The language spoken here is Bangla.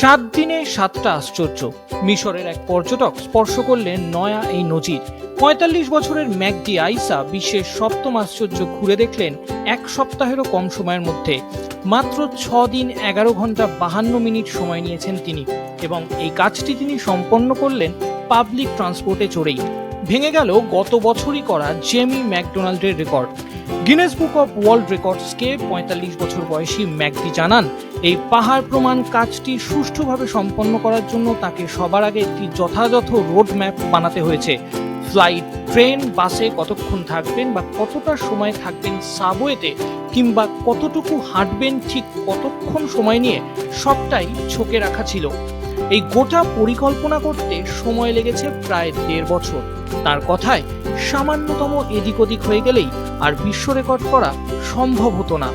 সাত দিনে সাতটা আশ্চর্য। মিশরের এক পর্যটক স্পর্শ করলেন নয়া এই নজির। পঁয়তাল্লিশ বছরের ম্যাকডি আইসা বিশ্বের সপ্তম আশ্চর্য ঘুরে দেখলেন এক সপ্তাহেরও কম সময়ের মধ্যে। মাত্র ছ দিন এগারো ঘণ্টা বাহান্ন মিনিট সময় নিয়েছেন তিনি এবং এই কাজটি তিনি সম্পন্ন করলেন পাবলিক ট্রান্সপোর্টে চড়েই। ভেঙে গেল গত বছরই করা Jamie ম্যাকডোনাল্ডের record. Guinness book of world রেকর্ডসকে পঁয়তাল্লিশ বছর বয়সী ম্যাকডি জানান, এই পাহাড় প্রমাণ কাজটি সুষ্ঠুভাবে সম্পন্ন করার জন্য তাকে সবার আগে একটি যথাযথ রোড ম্যাপ বানাতে হয়েছে। ফ্লাইট, ট্রেন, বাসে কতক্ষণ থাকবেন বা কতটা সময় থাকবেন সাবওয়েতে কিংবা কতটুকু হাঁটবেন ঠিক কতক্ষণ সময় নিয়ে সবটাই ছোকে রাখা ছিল। এই গোটা পরিকল্পনা করতে সময় লেগেছে প্রায় দেড় বছর। তার কথায় সামান্যতম এদিক ওদিক হয়ে গেলেই আর বিশ্ব রেকর্ড করা সম্ভব হতো না।